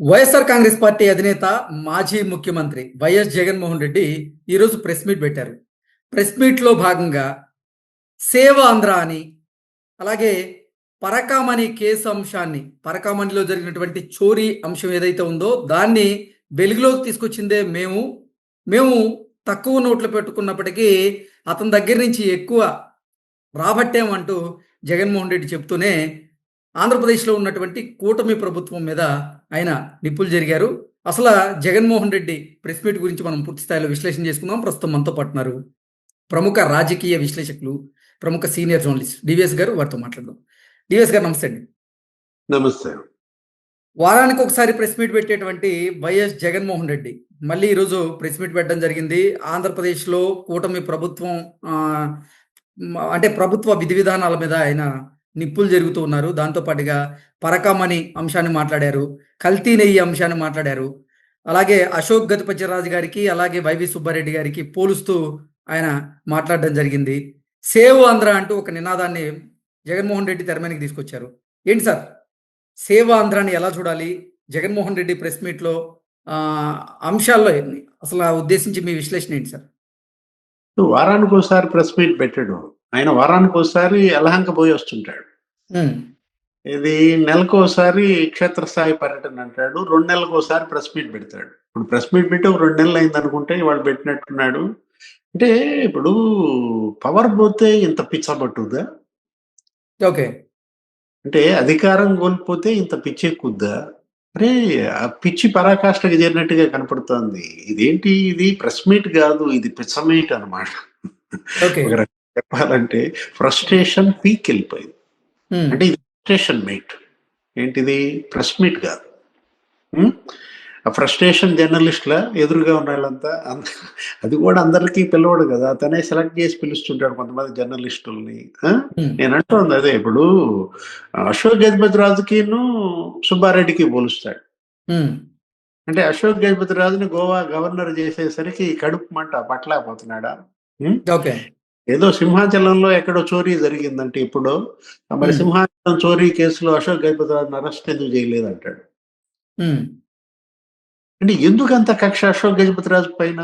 YSR Congress party అధినేత మాజీ ముఖ్యమంత్రి వైఎస్ జగన్మోహన్ రెడ్డి ఈరోజు ప్రెస్ మీట్ పెట్టారు. ప్రెస్ మీట్లో భాగంగా సేవ ఆంధ్ర అని అలాగే పరకామణి కేసు అంశాన్ని పరకామణిలో జరిగినటువంటి చోరీ అంశం ఏదైతే ఉందో దాన్ని వెలుగులోకి తీసుకొచ్చిందే మేము. మేము తక్కువ నోట్లు పెట్టుకున్నప్పటికీ అతని దగ్గర నుంచి ఎక్కువ రాబట్టామంటూ జగన్మోహన్ రెడ్డి చెప్తూనే ఆంధ్రప్రదేశ్లో ఉన్నటువంటి కూటమి ప్రభుత్వం మీద ఆయన నిప్పులు జరిగారు. అసలు జగన్మోహన్ రెడ్డి ప్రెస్ మీట్ గురించి మనం పూర్తి స్థాయిలో విశ్లేషణ చేసుకుందాం. ప్రస్తుతం మనతో పాటున్నారు ప్రముఖ రాజకీయ విశ్లేషకులు ప్రముఖ సీనియర్ జర్నలిస్ట్ డివిఎస్ గారు. వారితో మాట్లాడదాం. డివిఎస్ గారు నమస్తే అండి. నమస్తే. వారానికి ఒకసారి ప్రెస్ మీట్ పెట్టేటువంటి వైఎస్ జగన్మోహన్ రెడ్డి. మళ్ళీ ఈరోజు ప్రెస్ మీట్ పెట్టడం జరిగింది. ఆంధ్రప్రదేశ్లో కూటమి ప్రభుత్వం అంటే ప్రభుత్వ విధి విధానాల మీద ఆయన నిప్పులు జరుగుతూ ఉన్నారు. దాంతో పాటుగా అంశాన్ని మాట్లాడారు. కల్తీ నెయ్యి అంశాన్ని మాట్లాడారు. అలాగే అశోక్ గజపతిరాజు గారికి అలాగే వైవి సుబ్బారెడ్డి గారికి పోలుస్తూ ఆయన మాట్లాడడం జరిగింది. సేవ్ ఆంధ్ర అంటూ ఒక నినాదాన్ని జగన్మోహన్ రెడ్డి తెర తీసుకొచ్చారు. ఏంటి సార్? సేవ ఆంధ్రాని ఎలా చూడాలి? జగన్మోహన్ రెడ్డి ప్రెస్ మీట్లో అంశాల్లో అసలు ఆ ఉద్దేశించి మీ విశ్లేషణ ఏంటి సార్? వారానికి ఒకసారి ప్రెస్ మీట్ పెట్టాడు. ఆయన వారానికి ఒకసారి యలహంక పోయి వస్తుంటాడు. ఇది నెలకు ఒకసారి క్షేత్రస్థాయి పర్యటన అంటాడు. రెండు నెలలకు ఒకసారి ప్రెస్ మీట్ పెడతాడు. ఇప్పుడు ప్రెస్ మీట్ పెట్టి ఒక రెండు నెలలు అయింది అనుకుంటే వాళ్ళు పెట్టినట్టున్నాడు. అంటే ఇప్పుడు పవర్ పోతే ఇంత పిచ్చ పట్టుదా ఓకే. అంటే అధికారం కోల్పోతే ఇంత పిచ్చి ఎక్కుద్దా? అరే ఆ పిచ్చి పరాకాష్ఠకి చేరినట్టుగా కనపడుతోంది. ఇదేంటి? ఇది ప్రెస్ మీట్ కాదు ఇది పిచ్చ మీట్ అనమాట చెప్పాలంటే ఫ్రస్ట్రేషన్ పీక్ వెళ్ళిపోయింది అంటే ఇది ఫ్రస్ట్రేషన్ మీట్. ఏంటిది? ప్రెస్ మీట్ కాదు? ఆ ఫ్రస్ట్రేషన్ జర్నలిస్ట్ల ఎదురుగా ఉన్న వాళ్ళంతా అంద- కూడా అందరికీ పిలవడు కదా. అతనే సెలెక్ట్ చేసి పిలుస్తుంటాడు కొంతమంది జర్నలిస్టుల్ని. నేను అంటుంది అదే ఇప్పుడు అశోక్ గజపతి రాజుకిను సుబ్బారెడ్డికి పోలుస్తాడు. అంటే అశోక్ గజపతి రాజుని గోవా గవర్నర్ చేసేసరికి కడుపు మంట పట్టలేకపోతున్నాడా? ఏదో సింహాచలంలో ఎక్కడో చోరీ జరిగిందంటే ఇప్పుడు మరి. సింహాచలం చోరీ కేసులో అశోక్ గజపతి రాజుని అరెస్ట్ ఎందుకు చేయలేదు అంటాడు అంటే ఎందుకు అంత కక్ష అశోక్ గజపతి రాజు పైన?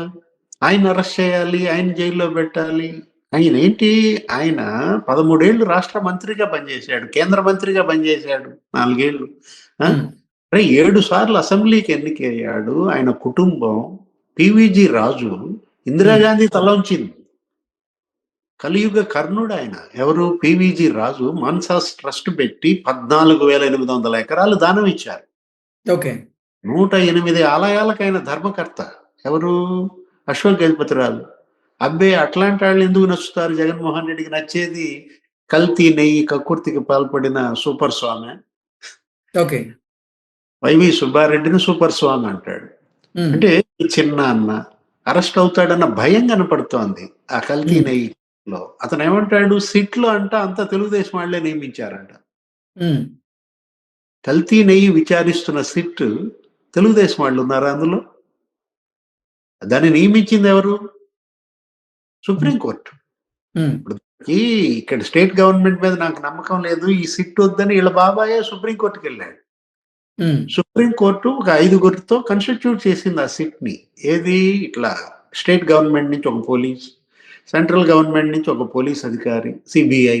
ఆయన అరెస్ట్ చేయాలి ఆయన జైల్లో పెట్టాలి. ఆయన ఏంటి? ఆయన పదమూడేళ్ళు రాష్ట్ర మంత్రిగా పనిచేశాడు కేంద్ర మంత్రిగా పనిచేశాడు నాలుగేళ్ళు అరే ఏడు సార్లు అసెంబ్లీకి ఎన్నికయ్యాడు ఆయన కుటుంబం పివిజి రాజు ఇందిరాగాంధీ తలంచింది కలియుగ కర్ణుడు ఆయన ఎవరు పివిజి రాజు మన్సాస్ ట్రస్ట్ పెట్టి పద్నాలుగు వేల ఎనిమిది వందల ఎకరాలు దానం ఇచ్చారు. ఓకే. నూట ఎనిమిది ఆలయాలకు ఆయన ధర్మకర్త ఎవరు? అశోక్ గజపతి రాజు. అబ్బే అట్లాంటి వాళ్ళు ఎందుకు నచ్చుతారు? జగన్మోహన్ రెడ్డికి నచ్చేది కల్తీ నెయ్యి కక్కుర్తికి పాల్పడిన సూపర్ స్వామి. ఓకే. వైవి సుబ్బారెడ్డిని సూపర్ స్వామి అంటాడు. అంటే చిన్న అన్న అరెస్ట్ అవుతాడన్న భయం కనపడుతోంది. ఆ కల్తీ Hmm. నెయ్యిలో అతను ఏమంటాడు సిట్లో అంట అంత తెలుగుదేశం వాళ్ళే నియమించారంట. కల్తీ నెయ్యి విచారిస్తున్న సిట్ తెలుగుదేశం వాళ్ళు ఉన్నారా అందులో? దాన్ని నియమించింది ఎవరు? సుప్రీంకోర్టు. ఈ ఇక్కడ స్టేట్ గవర్నమెంట్ మీద నాకు నమ్మకం లేదు. ఈ సిట్ వద్దని వీళ్ళ బాబాయే సుప్రీంకోర్టుకి వెళ్ళాడు. సుప్రీంకోర్టు ఒక ఐదుగురితో కన్స్టిట్యూట్ చేసింది ఆ సిట్ని ఏది? ఇట్లా స్టేట్ గవర్నమెంట్ నుంచి ఒక పోలీస్ సెంట్రల్ గవర్నమెంట్ నుంచి ఒక పోలీస్ అధికారి సిబిఐ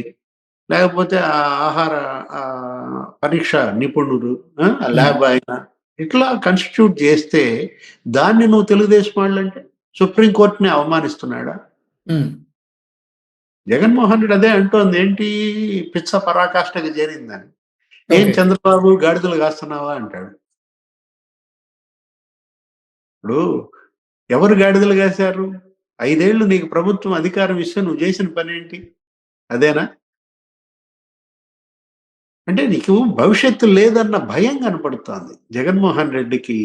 లేకపోతే ఆ ఆహార పరీక్ష నిపుణుడు ల్యాబ్ ఆయన ఇట్లా కన్స్టిట్యూట్ చేస్తే దాన్ని నువ్వు తెలుగుదేశం వాళ్ళంటే సుప్రీంకోర్టుని అవమానిస్తున్నాడా? జగన్మోహన్ రెడ్డి అదే అంటోంది ఏంటి పిచ్చ పరాకాష్ఠకి చేరిందని? ఏం. చంద్రబాబు గాడిదలు కాస్తున్నావా? అంటాడు. ఇప్పుడు ఎవరు గాడిదలు కాశారు? ఐదేళ్ళు నీకు ప్రభుత్వం అధికారం ఇస్తే నువ్వు చేసిన పని ఏంటి అదేనా? అంటే నీకు భవిష్యత్తు లేదన్న భయం కనపడుతోంది. జగన్మోహన్ రెడ్డికి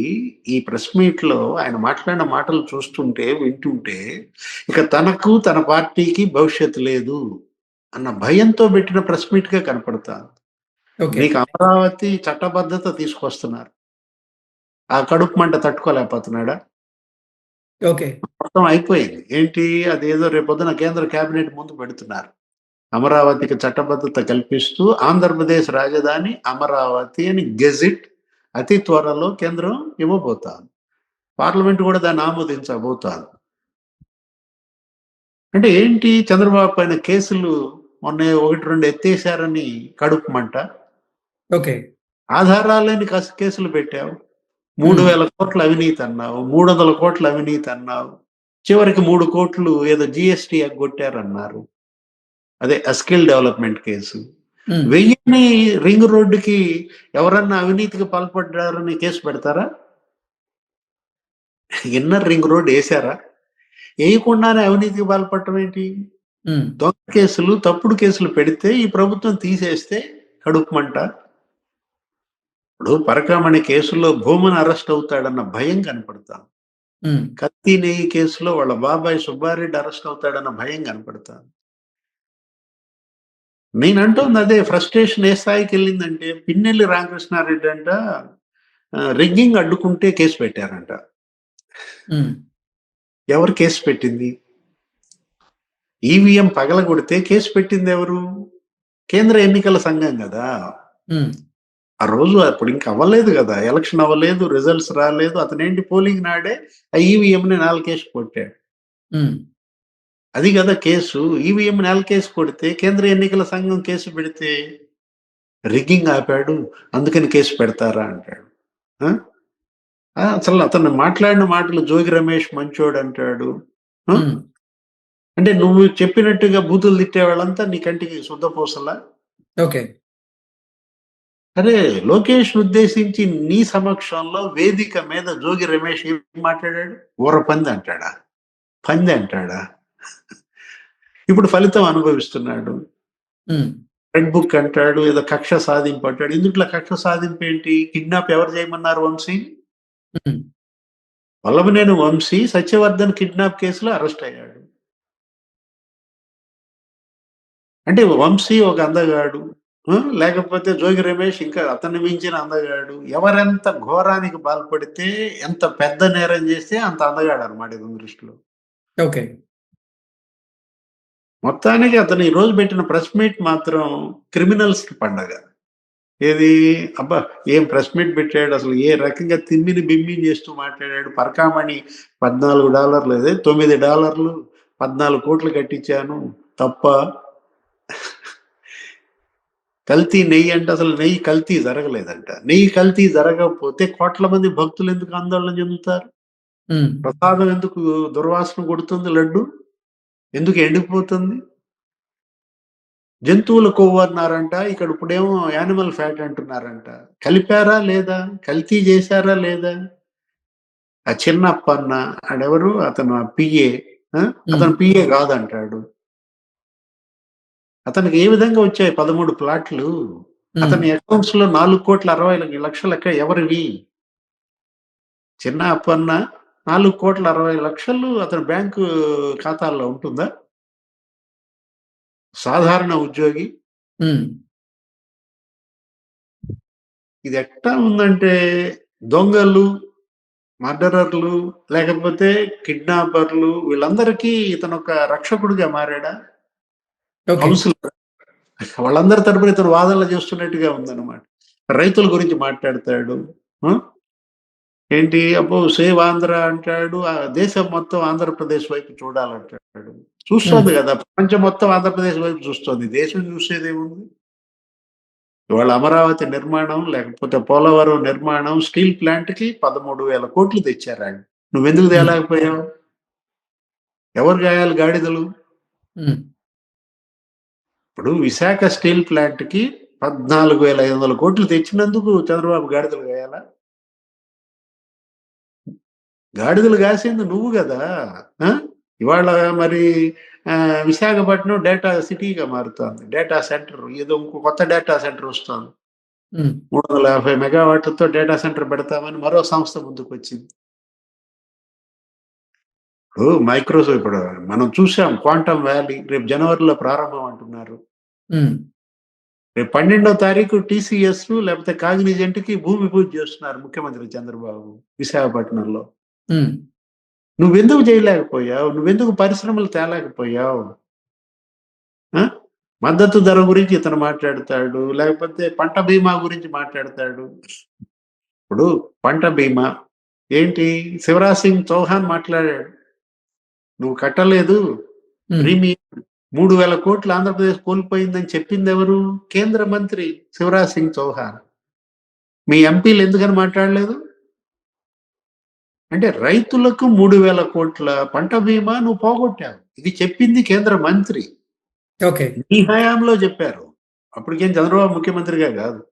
ఈ ప్రెస్ మీట్లో ఆయన మాట్లాడిన మాటలు చూస్తుంటే వింటుంటే ఇక తనకు తన పార్టీకి భవిష్యత్తు లేదు అన్న భయంతో పెట్టిన ప్రెస్ మీట్గా కనపడుతోంది నీకు అమరావతి చట్టబద్ధత తీసుకొస్తున్నారు. ఆ కడుపు మంట తట్టుకోలేకపోతున్నాడా? ఓకే. మొత్తం అయిపోయింది. ఏంటి? అదేదో రేపొద్దున కేంద్ర కేబినెట్ ముందు పెడుతున్నారు. అమరావతికి చట్టబద్ధత కల్పిస్తూ ఆంధ్రప్రదేశ్ రాజధాని అమరావతి అని గెజిట్ అతి త్వరలో కేంద్రం ఇవ్వబోతాను పార్లమెంట్ కూడా దాన్ని ఆమోదించబోతాను అంటే ఏంటి? చంద్రబాబు పైన కేసులు మొన్న ఒకటి రెండు ఎత్తేసారని కడుపు మంట. ఓకే. ఆధారాలేని కస కేసులు పెట్టావు. మూడు వేల కోట్ల అవినీతి అన్నావు మూడు వందల కోట్ల అవినీతి అన్నావు. చివరికి మూడు కోట్లు ఏదో జిఎస్టీ ఎగ్గొట్టారన్నారు. అదే స్కిల్ డెవలప్మెంట్ కేసు. వెయ్యిని రింగ్ రోడ్డుకి ఎవరన్నా అవినీతికి పాల్పడ్డారని కేసు పెడతారా? ఇన్నర్ రింగ్ రోడ్ వేసారా వేయకుండానే అవినీతికి పాల్పడటం ఏంటి? దొంగ కేసులు తప్పుడు కేసులు పెడితే ఈ ప్రభుత్వం తీసేస్తే కడుపుమంట ఇప్పుడు పరకామణి కేసులో భూమన్ అరెస్ట్ అవుతాడన్న భయం కనపడతాం. కత్తి నెయ్యి కేసులో వాళ్ళ బాబాయ్ సుబ్బారెడ్డి అరెస్ట్ అవుతాడన్న భయం కనపడతాం. నేను అంటుంది అదే ఫ్రస్ట్రేషన్ ఏ స్థాయికి వెళ్ళిందంటే పిన్నెల్లి రామకృష్ణారెడ్డి అంట రిగ్గింగ్ అడ్డుకుంటే కేసు పెట్టారంట. ఎవరు కేసు పెట్టింది? ఈవీఎం పగల కొడితే కేసు పెట్టింది ఎవరు? కేంద్ర ఎన్నికల సంఘం కదా. ఆ రోజు అప్పుడు ఇంకా అవ్వలేదు కదా ఎలక్షన్ అవ్వలేదు రిజల్ట్స్ రాలేదు అతనేంటి పోలింగ్ నాడే ఆ ఈవీఎం ని నాలుగు కేసు కొట్టాడు. అది కదా కేసు. ఈవీఎం నెల కేసు కొడితే కేంద్ర ఎన్నికల సంఘం కేసు పెడితే రిగ్గింగ్ ఆపాడు అందుకని కేసు పెడతారా అంటాడు. అసలు అతను మాట్లాడిన మాటలు జోగి రమేష్ మంచోడు అంటాడు. అంటే నువ్వు చెప్పినట్టుగా బూతులు తిట్టే వాళ్ళంతా నీ కంటికి శుద్ధపూసలా ఓకే. అరే లోకేష్ ఉద్దేశించి నీ సమక్షంలో వేదిక మీద జోగి రమేష్ ఏం మాట్లాడాడు? ఊర పంది అంటాడా? పంది అంటాడా? ఇప్పుడు ఫలితం అనుభవిస్తున్నాడు. రెడ్ బుక్ అంటాడు ఏదో కక్ష సాధింపు అంటాడు. ఇందుట్లో కక్ష సాధింపు ఏంటి? కిడ్నాప్ ఎవరు చేయమన్నారు వంశీ? వల్లభనేని వంశీ సత్యవర్ధన్ కిడ్నాప్ కేసులో అరెస్ట్ అయ్యాడు. అంటే వంశీ ఒక అందగాడు? లేకపోతే జోగి రమేష్ ఇంకా అతన్ని మించిన అందగాడు. ఎవరెంత ఘోరానికి పాల్పడితే ఎంత పెద్ద నేరం చేస్తే అంత అందగాడు అనమాట ఇతని దృష్టిలో ఓకే. మొత్తానికి అతను ఈ రోజు పెట్టిన ప్రెస్ మీట్ మాత్రం క్రిమినల్స్కి పండగ. ఏది? అబ్బా ఏం ప్రెస్ మీట్ పెట్టాడు? అసలు ఏ రకంగా తిమ్మిని బిమ్మిని చేస్తూ మాట్లాడాడు? పరకామణి పద్నాలుగు డాలర్లు అదే తొమ్మిది డాలర్లు పద్నాలుగు కోట్లు కట్టించాను. తప్ప కల్తీ నెయ్యి అంటే అసలు నెయ్యి కల్తీ జరగలేదంట. నెయ్యి కల్తీ జరగకపోతే కోట్ల మంది భక్తులు ఎందుకు ఆందోళన చెందుతారు? ప్రసాదం ఎందుకు దుర్వాసన కొడుతుంది లడ్డు? ఎందుకు ఎండిపోతుంది? జంతువుల కొవ్వు అన్నారంట ఇక్కడ ఇప్పుడేమో యానిమల్ ఫ్యాట్ అంటున్నారంట. కలిపారా లేదా? కల్తీ చేశారా లేదా? ఆ చిన్న అప్పన్న ఆడెవరు? అతను పిఏ అతను పిఏ కాదంటాడు. అతనికి ఏ విధంగా వచ్చాయి పదమూడు ప్లాట్లు? అతని అకౌంట్స్లో నాలుగు కోట్ల అరవై లక్షల లెక్క ఎవరివి? చిన్న అప్పన్న నాలుగు కోట్ల అరవై లక్షలు అతని బ్యాంకు ఖాతాల్లో ఉంటుందా? సాధారణ ఉద్యోగి. ఇది ఎట్టా ఉందంటే దొంగలు మర్డరర్లు లేకపోతే కిడ్నాపర్లు వీళ్ళందరికీ ఇతను ఒక రక్షకుడిగా మారాడా? కౌన్సిలర్ వాళ్ళందరి తరపున ఇతను వాదనలు చేస్తున్నట్టుగా ఉందన్నమాట. రైతుల గురించి మాట్లాడతాడు? ఏంటి? అబ్బో సేవ్ ఆంధ్ర అంటాడు. ఆ దేశం మొత్తం ఆంధ్రప్రదేశ్ వైపు చూడాలంటాడు. చూస్తోంది కదా. ప్రపంచం మొత్తం ఆంధ్రప్రదేశ్ వైపు చూస్తోంది. దేశం చూసేదేముంది? ఇవాళ అమరావతి నిర్మాణం లేకపోతే పోలవరం నిర్మాణం స్టీల్ ప్లాంట్కి పదమూడు వేల కోట్లు తెచ్చారు ఆయన. నువ్వెందుకు తేలేకపోయావు? ఎవరు గాయాలి గాడిదలు? ఇప్పుడు విశాఖ స్టీల్ ప్లాంట్కి పద్నాలుగు వేల ఐదు వందల కోట్లు తెచ్చినందుకు చంద్రబాబు గాడిదలు గాయాలా? గాడిదలు కాసింది నువ్వు కదా? ఇవాళ మరి విశాఖపట్నం డేటా సిటీగా మారుతోంది. డేటా సెంటర్ ఏదో ఇంకో కొత్త డేటా సెంటర్ వస్తుంది. మూడు వందల యాభై మెగావాట్లతో డేటా సెంటర్ పెడతామని మరో సంస్థ ముందుకు వచ్చింది ఇప్పుడు మైక్రోసాఫ్ట్ ఇప్పుడు మనం చూసాం క్వాంటమ్ వ్యాలీ రేపు జనవరిలో ప్రారంభం అంటున్నారు. రేపు పన్నెండో తారీఖు టీసీఎస్ లేకపోతే కాగ్నిజెంట్కి భూమి పూజ చేస్తున్నారు ముఖ్యమంత్రి చంద్రబాబు విశాఖపట్నంలో. నువ్వెందుకు చేయలేకపోయావు? నువ్వెందుకు పరిశ్రమలు తేలేకపోయావు? మద్దతు ధర గురించి ఇతను మాట్లాడతాడు లేకపోతే పంట బీమా గురించి మాట్లాడతాడు. ఇప్పుడు పంట బీమా ఏంటి? శివరాజ్ సింగ్ చౌహాన్ మాట్లాడాడు. నువ్వు కట్టలేదు. ప్రీమియం మూడు వేల కోట్లు ఆంధ్రప్రదేశ్ కోల్పోయిందని చెప్పింది ఎవరు కేంద్ర మంత్రి శివరాజ్ సింగ్ చౌహాన్. మీ ఎంపీలు ఎందుకని మాట్లాడలేదు? అంటే రైతులకు మూడు వేల కోట్ల పంట బీమా నువ్వు పోగొట్టావు. ఇది చెప్పింది కేంద్ర మంత్రి. ఓకే. మీ హయాంలో చెప్పారు. అప్పటికేం చంద్రబాబు ముఖ్యమంత్రిగా కాదు.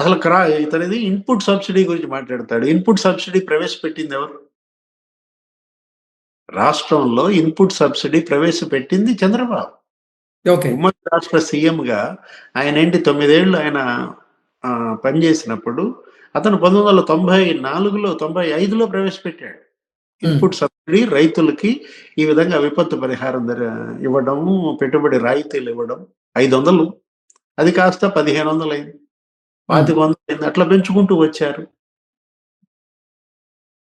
అసలు క్రా ఇతనిది ఇన్పుట్ సబ్సిడీ గురించి మాట్లాడతాడు. ఇన్పుట్ సబ్సిడీ ప్రవేశపెట్టింది ఎవరు రాష్ట్రంలో ఇన్పుట్ సబ్సిడీ ప్రవేశపెట్టింది చంద్రబాబు. ఉమ్మడి రాష్ట్ర సీఎం గా ఆయన ఏంటి తొమ్మిదేళ్ళు ఆయన పనిచేసినప్పుడు అతను పంతొమ్మిది వందల తొంభై నాలుగులో తొంభై ఐదులో ప్రవేశపెట్టాడు. ఇన్పుట్ సబ్సిడీ రైతులకి ఈ విధంగా విపత్తు పరిహారం ఇవ్వడం పెట్టుబడి రాయితీలు ఇవ్వడం ఐదు వందలు అది కాస్త పదిహేను వందలు అయింది పాతిక వందలు అయింది అట్లా పెంచుకుంటూ వచ్చారు.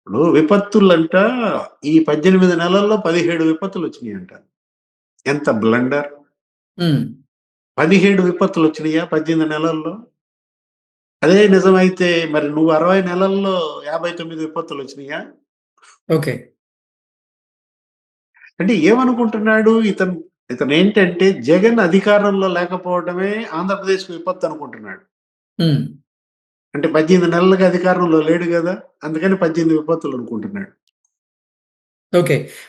ఇప్పుడు విపత్తులంట ఈ పద్దెనిమిది నెలల్లో పదిహేడు విపత్తులు వచ్చినాయంట ఎంత బ్లండర్? పదిహేడు విపత్తులు వచ్చినాయా పద్దెనిమిది నెలల్లో? అదే నిజమైతే మరి నువ్వు అరవై నెలల్లో యాభై తొమ్మిది విపత్తులు వచ్చినాయా ఓకే. అంటే ఏమనుకుంటున్నాడు? ఇతను ఇతను ఏంటంటే జగన్ అధికారంలో లేకపోవడమే ఆంధ్రప్రదేశ్ విపత్తు అనుకుంటున్నాడు అంటే పద్దెనిమిది నెలలుగా అధికారంలో లేడు కదా అందుకని పద్దెనిమిది విపత్తులు అనుకుంటున్నాడు. ఓకే.